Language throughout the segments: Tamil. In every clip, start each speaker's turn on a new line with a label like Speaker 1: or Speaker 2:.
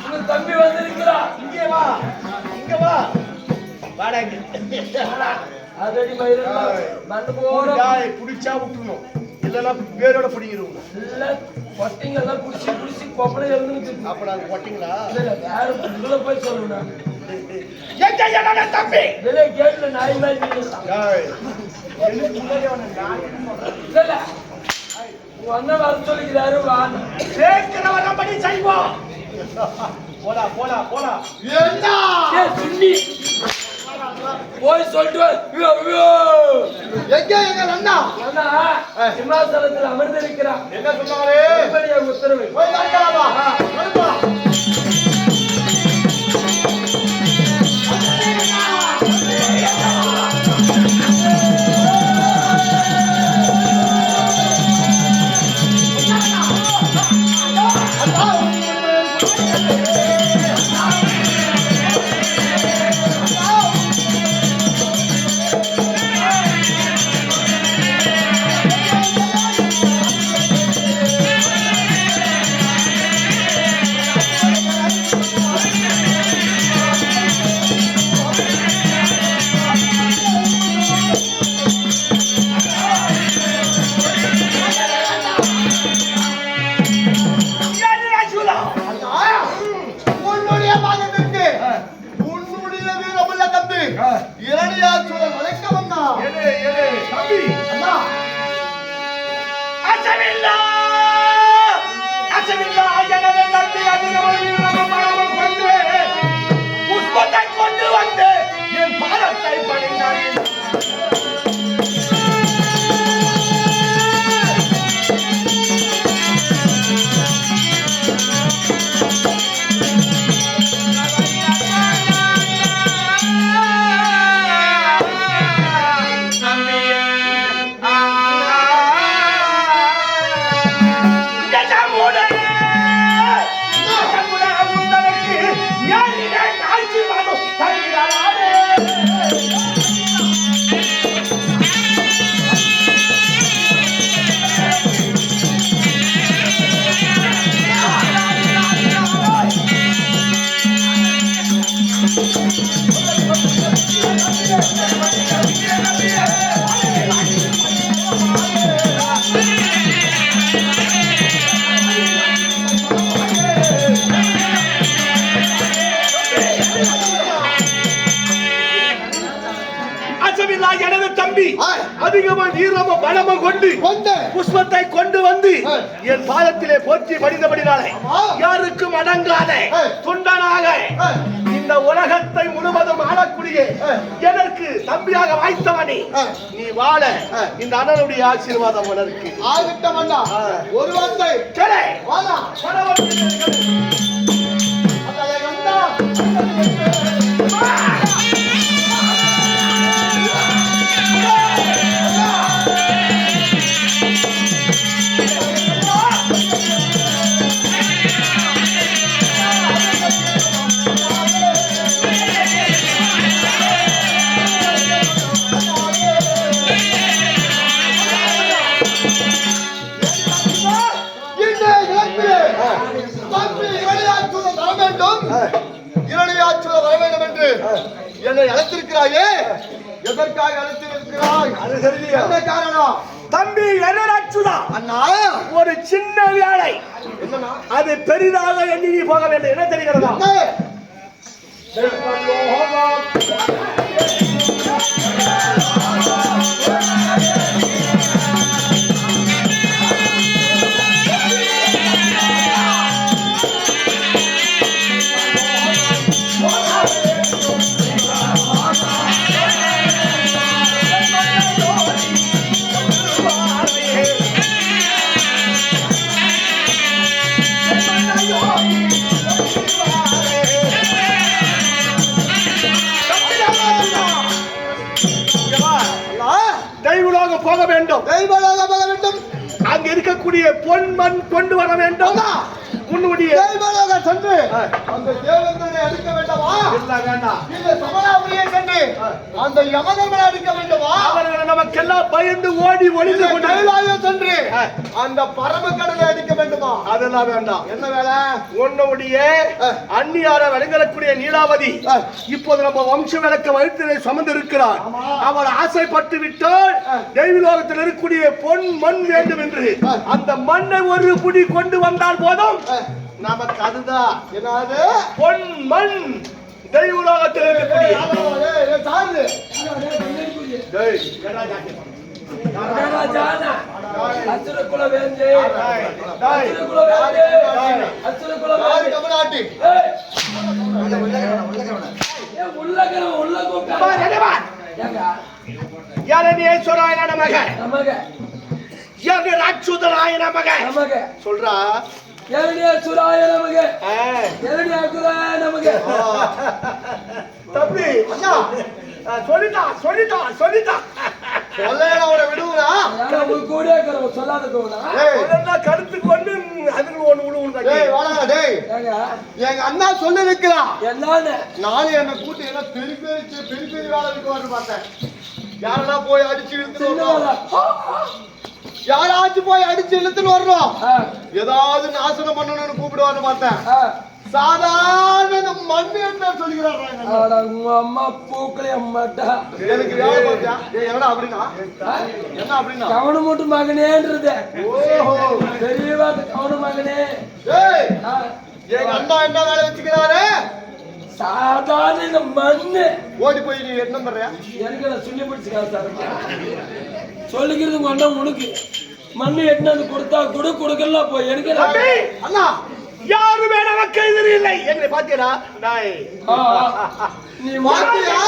Speaker 1: உங்க தம்பி வந்திருக்கிறான்
Speaker 2: இங்கே வா. இங்க வா. வாடா.
Speaker 1: அதடி போற
Speaker 2: புடிச்சா விட்டுணும் இல்லைன்னா வேரோட பிடிங்கிருவோம்
Speaker 1: இல்ல கொட்டைங்க எல்லாம் புடிச்சு புடிச்சு கொப்பளை எழுந்துச்சு
Speaker 2: அப்ப நாங்க போட்டீங்களா?
Speaker 1: இல்ல வேற உள்ள போய் சொல்லணும் நான்.
Speaker 2: எங்க என்னோட தம்பி!
Speaker 1: வெளியே கேட்ல நாய் மாதிரி இல்ல. உங்க அண்ணன் வர சொல்லிக்கிறாரு வான்னு
Speaker 2: கேட்கிற வரபடி செய்வோம். போடா போடா போடா.
Speaker 3: என்ன
Speaker 1: சுண்ணி போய் சொல்லிட்டு.
Speaker 3: எங்க எங்க அண்ணா?
Speaker 1: அண்ணா சிம்மாசனத்தில் அமர்ந்திருக்கிறான்.
Speaker 2: என்ன சொன்னாலே?
Speaker 1: உத்தரவு.
Speaker 3: போய் ஆய்.
Speaker 2: அதிகமா வீரமும் பலமும் கொண்டு
Speaker 3: கொண்டு
Speaker 2: புஷ்பத்தை கொண்டு வந்து. என் பாதத்திலே போற்றி படித்தபடினாலே
Speaker 3: ஆமா.
Speaker 2: யாருக்கும் அடங்காத. துண்டனாக. இந்த உலகத்தை முழுவதும் ஆளக்கூடிய. எனக்கு தம்பியாக வாய்த்தவனே. நீ வாழ. இந்த அண்ணனுடைய ஆசீர்வாதம் உனக்கு
Speaker 3: ஆகட்டும் அண்ணா. ஒரு வார்த்தை
Speaker 2: சரி
Speaker 3: வாடா
Speaker 2: பெரிதாக எண்ணி நீ போக வேண்டும் என்ன தெரிகிறதா
Speaker 3: என்ன? அண்ணா
Speaker 2: போக வேண்டும்.
Speaker 3: தெய்வமாக போக வேண்டும்.
Speaker 2: அங்க இருக்கக்கூடிய பொன் மண் கொண்டு வர வேண்டும். உன்னுடைய
Speaker 3: தெய்வமாக சென்று அந்த தேவந்தனை அடிக்க வேண்டாமா?
Speaker 2: இல்ல வேண்டாம்.
Speaker 3: இந்த சமணாபுரியை சென்று அந்த யமதர்மனை அடிக்க வேண்டுமா?
Speaker 2: அவர்கள் நமக்கெல்லாம் பயந்து ஓடி ஒளிந்து கொண்டு
Speaker 3: சென்று அந்த பரமக்கடலை அடிக்க வேண்டுமா.
Speaker 2: அதெல்லாம் வேண்டாம்.
Speaker 3: என்ன வேலை?
Speaker 2: உன்னுடைய. அந்நியார வழங்கக்கூடிய நீலாவதி. இப்போது நம்ம வம்ச விளக்க வயிற்றிலே சுமந்திருக்கிறார்.
Speaker 3: ஆமா.
Speaker 2: அவள் ஆசைப்பட்டு விட்டால். தெய்வலோகத்தில் இருக்கக்கூடிய பொன் மண் வேண்டும் என்று. அந்த மண்ணை ஒரு புடி கொண்டு வந்தால் போதும். நமக்கு அதுதான்.
Speaker 3: என்னது?
Speaker 2: பொன் மண் தெய்வலோகத்தில் இருக்கக்கூடிய.
Speaker 3: ஏய், ஆமா, ஏய், ஏய், சாரு.
Speaker 2: டேய், என்னடா ஜாக்கெட்?
Speaker 1: மகாராஜானா அசுரகுல வேந்தே
Speaker 2: டேய், டேய்,
Speaker 1: அசுரகுல வேந்தே அசுரகுல
Speaker 3: சாரு
Speaker 1: வேந்தே
Speaker 3: கமலாட்டி.
Speaker 1: ஏய்
Speaker 3: உள்ள, உள்ள கிடவா, உள்ள கிடவா.
Speaker 1: ஏய், உள்ளகர உள்ள
Speaker 2: வா,
Speaker 1: கூப்பிட்டாங்க
Speaker 2: ரெடிவா.
Speaker 1: ஏங்க
Speaker 2: யரணியேஸ்வராய நமக
Speaker 1: நமக
Speaker 2: யரணி ராட்சுதராய நமக
Speaker 1: நமக
Speaker 2: சொல்றா ஆ.
Speaker 1: ஏரணியா சுராய நமக
Speaker 2: தம்பி சொல்லிட்டா சொல்லிட்டா சொல்லிட்டா
Speaker 3: விடுவா?
Speaker 1: யாரா உங்க கூட இருக்கிறவங்க சொல்லாத
Speaker 2: சொல்லுன்னா கருத்துக்கு ஒண்ணு அதுக்கு ஒண்ணு உனக்கு
Speaker 3: டேய், வாடா, டேய். எங்க அண்ணா சொல்லி இருக்கிறான்
Speaker 1: என்னன்னு?
Speaker 3: நானும் என்ன கூட்டி என்ன பெரிய பெரிய பெரிய பெரிய வேலை இருக்குவான்னு பார்த்தேன். யாரெல்லாம் போய் அடிச்சு வர்றோம்? யாராச்சும் போய் அடிச்சு இழுத்துட்டு வர்றோம்?
Speaker 1: ஆ.
Speaker 3: ஏதாவது நாசனம் பண்ணணும்னு கூப்பிடுவான்னு பார்த்தேன். சாதாரண மண் என்ன
Speaker 1: அட உங்க அம்மா பூக்களே அம்மாட்டா.
Speaker 3: எனக்கு என்னடா அப்படின்னா? என்ன அப்படின்னா?
Speaker 1: கவனம் மட்டும் மகனேன்றது.
Speaker 3: ஓஹோ.
Speaker 1: வார்த்தை கவனம் மகனே.
Speaker 3: எங்க அண்ணா என்ன வேலை வச்சுக்கிறாரு?
Speaker 1: சாதாரண இந்த மண்ணு.
Speaker 3: ஓடி போய் நீ என்ன பண்ற?
Speaker 1: எனக்கு நான் சொல்லி பிடிச்சிக்கா சார். சொல்லிக்கிறது உங்க அண்ணன் உனக்கு. மண்ணு எட்டுனது கொடுத்தா கொடு கொடுக்கலாம் போய். எனக்கு
Speaker 3: அண்ணா
Speaker 2: யாருமே நமக்கு எதிரி இல்லை. என்னை பாத்தீங்களா நாய்.
Speaker 1: நீ
Speaker 3: பாத்தியா?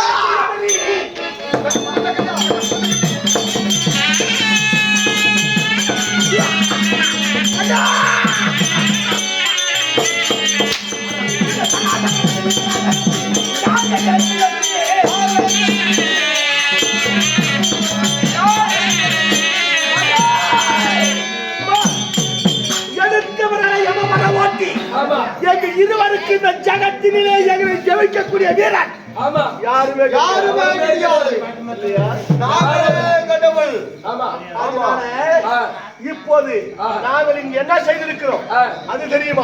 Speaker 1: ஆமா
Speaker 2: எங்க இருவருக்கு இந்த ஜகத்தினிலே எங்களை ஜெயிக்கக்கூடிய வீரன்
Speaker 1: ஆமா.
Speaker 2: யாருமே
Speaker 3: யாருமே கிடையாது கடவுள்.
Speaker 2: இப்போது. நாங்கள் இங்க என்ன செய்திருக்கிறோம். அது தெரியுமா?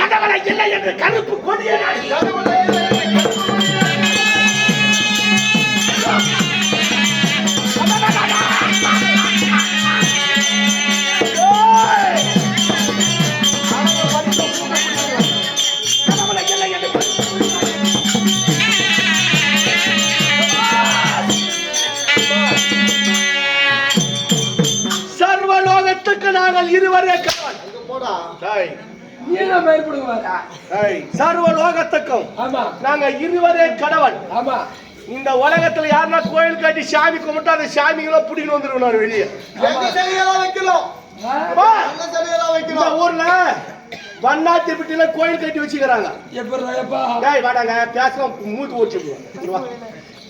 Speaker 2: கடவுளை இல்லை என்று கருப்பு கொடிய சர்வலோகத்துக்கு டேய், சர்வலோகத்துக்கும்
Speaker 1: ஆமா.
Speaker 2: நாங்க இருவரே கடவுள்.
Speaker 1: ஆமா.
Speaker 2: இந்த உலகத்துல யாருன்னா கோயில் கட்டி சாமி கும்பிட்டா அந்த சாமிகளை பிடிக்கணும் வந்துருவேன் நான் வெளியே
Speaker 3: எங்க சிலையெல்லாம் வைக்கணும்?
Speaker 1: ஆ?
Speaker 2: வா,
Speaker 3: எங்க சிலையெல்லாம்
Speaker 2: இந்த
Speaker 3: வைக்கணும்
Speaker 2: ஊர்ல வண்ணாத்திருப்பட்டியில கோயில் கட்டி வச்சுக்கிறாங்க. வாடாங்க பேசலாம் மூத்து ஓடிச்சு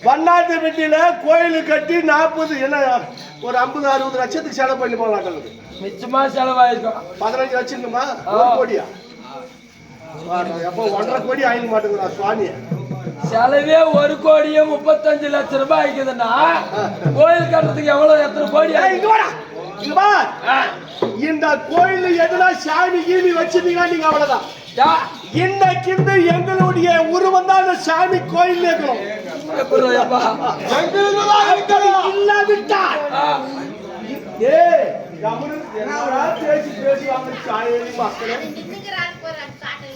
Speaker 2: வண்ணாத்திருப்பட்டியில கோயில் கட்டி நாற்பது என்ன ஒரு ஐம்பது அறுபது லட்சத்துக்கு செலவு பண்ணி போகலாம்
Speaker 1: மிச்சமா செலவாயிருக்கும்.
Speaker 2: பதினஞ்சு லட்சம்மா ஒரு கோடியா? எப்போ ஒன்றரை கோடி ஆயிட மாட்டேங்குதா சுவாமி
Speaker 1: செலவே ஒரு கோடியே முப்பத்தஞ்சு லட்சம் ரூபாய் ஆயிக்குதுன்னா கோயில் கட்டுறதுக்கு எவ்வளவு எத்தனை கோடி
Speaker 2: இந்த கோயில் எதுனா சாமி கீமி வச்சிருந்தீங்கன்னா நீங்க அவ்வளவுதான்? கிந்த எங்களுடைய உருவம் தான் அந்த சாமி கோயில் இருக்கணும். இல்லாவிட்டால். என்னடா பேசி பேசி மக்களே.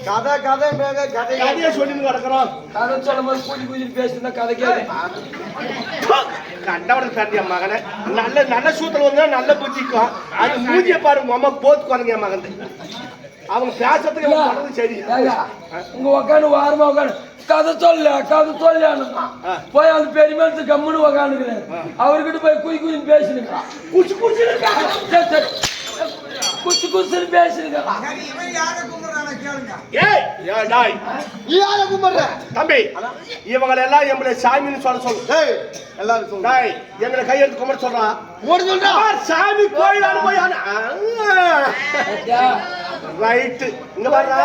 Speaker 3: கதை கதை மேக கதை.
Speaker 2: கதையை சொல்லிட்டு கிடக்குறோம்
Speaker 1: கதை சொல்லும் போது கூடி கூடி பேசுனா கதை கேளு.
Speaker 2: கண்டவனுக்கு சாட்டிய மகனே. நல்ல நல்ல சூத்திரம் வந்தா நல்ல புத்திக்கும் அது மூஞ்சிய பாரு உங்க அம்மா போத்து குறைங்க மகன் அவங்க பேசுறதுக்கு பண்றது சரி
Speaker 1: உங்க உக்காந்து வாரமா உக்காந்து கதை சொல்ல கதை சொல்லு
Speaker 2: ஆ.
Speaker 1: போய் அந்த பெரிய மனுஷன் கம்முன்னு உக்காந்துக்கிறேன் அவர்கிட்ட போய் குய் குயின்னு பேசினுங்க
Speaker 2: குச்சி குச்சி இருக்கா
Speaker 1: சரி. சரி குச்சு குச்சுன்னு பேசினுங்க
Speaker 2: ஏய் ஏய் டாய்
Speaker 3: நீ யாரை கும்பிடுற?
Speaker 2: தம்பி இவங்களை எல்லாம் எங்களை சாமின்னு சொல்ல சொல்லு.
Speaker 3: எல்லாரும் சொல்லுங்க
Speaker 2: டாய் எங்களை கையெழுத்து கும்பிட சொல்றான்
Speaker 3: சொல்றா.
Speaker 2: சாமி கோயில் போய்
Speaker 1: யா,
Speaker 2: ரைட்டு இங்க பாருடா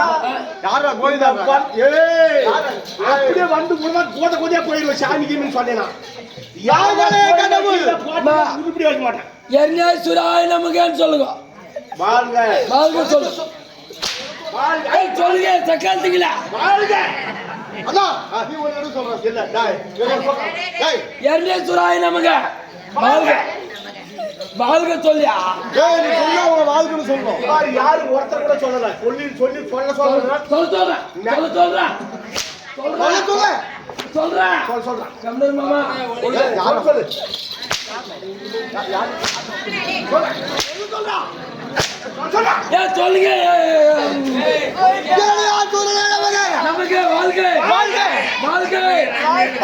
Speaker 3: யாரா கோயிலா?
Speaker 2: ஏய்.
Speaker 3: யாரு?
Speaker 2: அப்படியே வந்து கூட கோத கோதியா போயிடுவோம் சாமி கீமின்னு சொன்னேனா
Speaker 3: யாங்களே கடவுள்.
Speaker 2: இப்படி வைக்க மாட்டேன்.
Speaker 1: எர்ணேஸ்வராய நமகேன்னு சொல்லுங்க.
Speaker 2: வாழ்க.
Speaker 1: வாழ்க சொல்லு
Speaker 2: வாழ்க.
Speaker 1: சொல்லுங்க சக்காத்துங்களா
Speaker 2: வாழ்க.
Speaker 3: அண்ணா நீ ஒரு இடம் சொல்றேன்
Speaker 2: இல்ல டேய்
Speaker 3: சொல்றான். டேய்.
Speaker 1: எர்னேசுராய் நமக. வாழ்க. வாழ்க சொல்லியா?
Speaker 3: டேய் நீ சொன்னா உன வாழ்க்கைன்னு சொல்லணும்
Speaker 2: பாரு யாரும் ஒருத்தர் கூட சொல்லல. சொல்லி சொல்லி சொல்ல சொல்ல.
Speaker 1: சொல்ல சொல்றேன். சொல்ல சொல்றேன்.
Speaker 3: சொல்ல
Speaker 1: சொல்றேன்.
Speaker 3: சொல்ல
Speaker 1: சொல்றேன்.
Speaker 2: சொல்ல சொல்றேன்.
Speaker 1: கம்னர் மாமா.
Speaker 2: ஏய், யாரும் சொல்லு.
Speaker 1: ஏன் சொல்லுங்க. நமக்கு வாழ்க
Speaker 2: வாழ்க.
Speaker 1: வாழ்க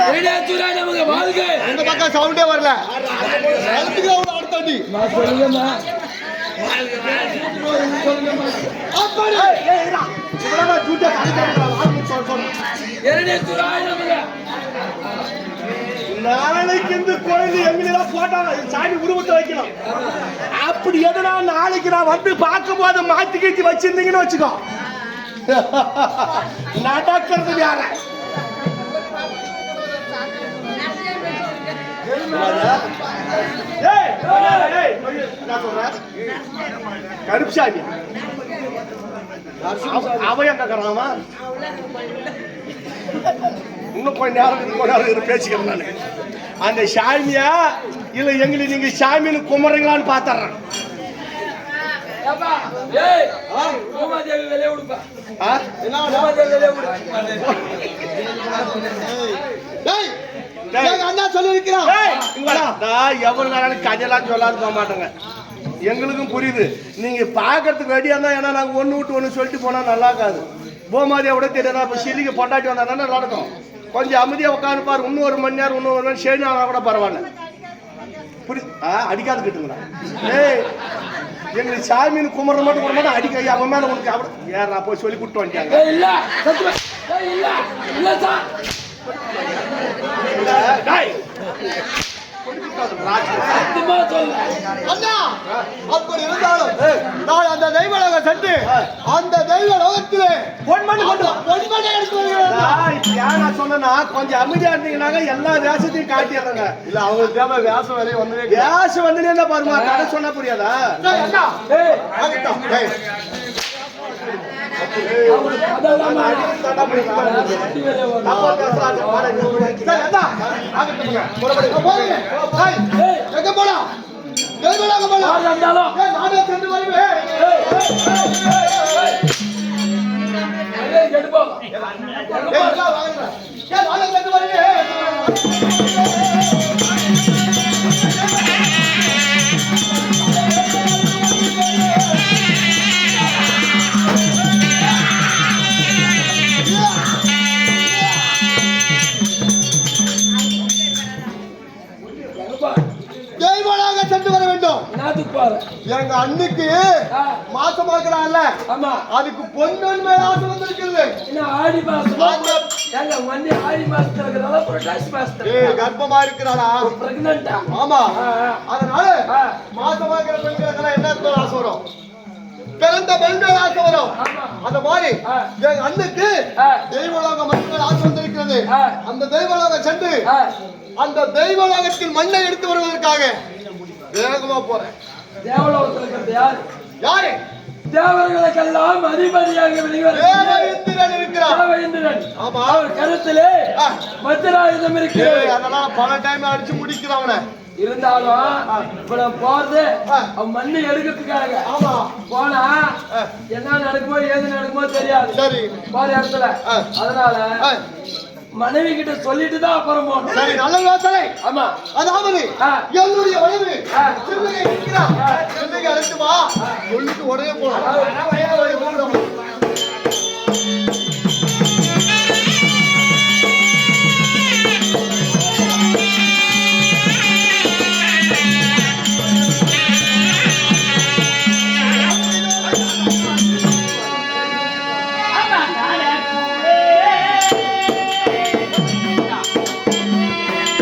Speaker 1: எர்னேசுராய் நமக வாழ்க
Speaker 3: இந்த பக்கம் சவுண்டே வரல. அடுத்தாண்டி
Speaker 1: நான் சொல்லுங்கம்மா.
Speaker 2: நாளைக்கு இந்த கோயில் எங்களெல்லாம் போட்டாங்க சாமி உருவத்தை வைக்கணும் அப்படி எதுனா நாளைக்கு நான் வந்து பார்க்கும் போது மாத்தி கீத்தி வச்சிருந்தீங்கன்னு வச்சுக்கோ. நடக்கிறது வேற. கருப்சாமி ஏய், ஏய், அவன் எங்க இன்னும் கொஞ்ச நேரம் கொஞ்ச நேரம் பேசிக்கிறேன் நானு. அந்த சாமியா இல்ல எங்களை நீங்க சாமின்னு குமரங்களான்னு நேரம் கதையெல்லாம் சொல்லாது போக மாட்டேங்க. எங்களுக்கும் புரியுது. நீங்க பாக்குறதுக்கு ரெடியா இருந்தா ஏன்னா நாங்க ஒண்ணு விட்டு ஒண்ணு சொல்லிட்டு போனா நல்லா இருக்காது. போமாதியா விட தெரியாதா? இப்ப சில்லிக்கு பொண்டாட்டி வந்தா நல்லா இருக்கும். கொஞ்சம் அமைதியா உட்காந்து பாரு. இன்னும் ஒரு மணி நேரம் இன்னும் ஒரு மணி நேரம். சரி ஆனா கூட பரவாயில்ல. புரி ஆ அடிக்காது கிட்டுங்களா? ஏய் எங்களுக்கு சாமின்னு கும்பிட்ற மட்டும் கூட மட்டும் அடிக்க அவன் மேல உனக்கு அவட யார் நான் போய் சொல்லி கூட்டு வந்துட்டாங்க.
Speaker 1: இல்ல இல்ல இல்ல சார். சத்தியமா சொல்ல
Speaker 3: அண்ணா! அப்படி இருந்தாலும் நான் அந்த தெய்வலோக சென்று அந்த தெய்வ லோகத்திலே
Speaker 2: பொன்மணி கொண்டு.
Speaker 3: பொன்மணி எடுத்து வருகிறேன்
Speaker 2: சொன்னேன்னா கொஞ்சம் அமைதியா இருந்தீங்கன்னாக்க எல்லா வேஷத்தையும் காட்டிடுறேங்க.
Speaker 3: இல்ல அவங்களுக்கு தேவை வியாசம் வரையும் வந்ததே
Speaker 2: வேஷம் வந்து என்ன பாருமா கதை சொன்னா புரியாதா?
Speaker 3: எங்க போலாம் தெய்வலோக போலாம் நானே சென்று வருவேன்
Speaker 1: ஏய் ஏய் எடுப்போ
Speaker 3: டேய், வருவேன் எங்க அண்ணுக்கு
Speaker 1: ஆ,
Speaker 3: மாசமாக்குறான்ல.
Speaker 1: ஆமா.
Speaker 3: அதுக்கு பொன்னன் மேல ஆசை வந்திருக்கிறது.
Speaker 1: இன்னும் ஆடி மாசம்? ஆடி மாசத்துல
Speaker 3: கர்ப்பமா இருக்கிறாளா
Speaker 1: பிரெக்னண்டா
Speaker 3: ஆமா. அதனால
Speaker 1: ஆ.
Speaker 3: மாசமாக்கிற பெண்களுக்கெல்லாம் என்ன ஆசை வரும்? பிறந்த பெண் மேல ஆசை வரும். அந்த மாதிரி. எங்க அண்ணுக்கு. தெய்வலோக மண்ணில் ஆசை வந்திருக்கிறது. அந்த தெய்வலோகம் சென்று அந்த தெய்வலோகத்தில் மண்ணை எடுத்து வருவதற்காக வேகமா போறேன்.
Speaker 1: தேவலோகத்துல இருக்கிறது யாரு?
Speaker 3: யாரு
Speaker 1: தேவர்களுக்கெல்லாம் அதிபதியாக
Speaker 3: ஆமா.
Speaker 1: அவர் கருத்திலே. வஜ்ராயுதம்
Speaker 3: ஏய்,
Speaker 1: இருக்கிறது
Speaker 3: அதெல்லாம் பல டைம் அடிச்சு முடிக்கிறான் அவனை.
Speaker 1: இருந்தாலும் இப்ப போறது மண்ணு எடுக்கிறதுக்காக.
Speaker 3: ஆமா.
Speaker 1: போனா. என்ன நடக்குமோ ஏது நடக்குமோ தெரியாது.
Speaker 3: சரி.
Speaker 1: போற இடத்துல. அதனால மனைவி கிட்ட சொல்லிட்டு தான் அப்புறம் போகணும்.
Speaker 3: சரி நல்ல யோசனை.
Speaker 1: ஆமா.
Speaker 3: அதாவது. என்னுடைய
Speaker 1: ஆ.
Speaker 3: சிறுமிகை இருக்கிறார் சிறுமிகை அழைத்து வா. சொல்லிட்டு உடனே போகணும்